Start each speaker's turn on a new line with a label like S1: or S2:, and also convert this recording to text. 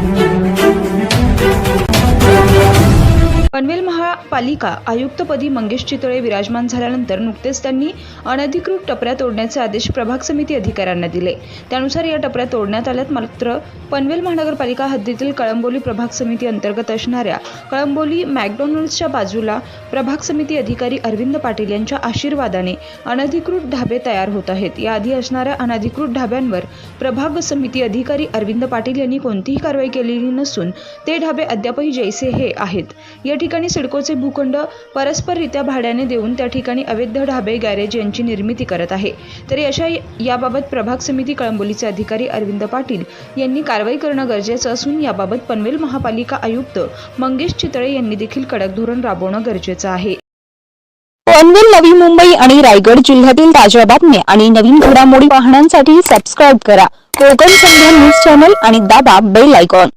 S1: Thank you. Panvel महापालिका आयुक्तपदी मंगेश चितळे विराजमान झाल्यानंतर नुकतेच त्यांनी अनधिकृत टपऱ्या तोडण्याचे आदेश प्रभाग समिती अधिकाऱ्यांना दिले. त्यानुसार या टपऱ्या तोडण्यात आल्यात मात्र पनवेल महानगरपालिका हद्दीतील कळंबोली प्रभाग समिती अंतर्गत असणाऱ्या कळंबोली मॅकडॉनल्ड्सच्या बाजूला प्रभाग समिती अधिकारी अरविंद पाटील यांच्या आशीर्वादाने अनधिकृत ढाबे तयार होत आहेत. याआधी असणाऱ्या अनधिकृत ढाब्यांवर प्रभाग समिती अधिकारी अरविंद पाटील यांनी कोणतीही कारवाई केलेली नसून ते ढाबे अद्यापही जैसे हे आहेत. या ठिकाणी सिडकोचे भूखंड परस्पररित्या भाड्याने देऊन त्या ठिकाणी अवैध ढाबे गॅरेज यांची निर्मिती करत आहे. तरी अशा याबाबत प्रभाग समिती कळंबोलीचे अधिकारी अरविंद पाटील यांनी कारवाई करणं गरजेचं असून याबाबत पनवेल महापालिका आयुक्त मंगेश चितळे यांनी देखील कडक धोरण राबवणं गरजेचं आहे.
S2: पनवेल नवी मुंबई आणि रायगड जिल्ह्यातील ताज्या बातम्या आणि नवीन घडामोडी पाहण्यासाठी सबस्क्राईब करा. कोकण संध्या न्यूज चॅनल आणि दाबा बेल आयकॉन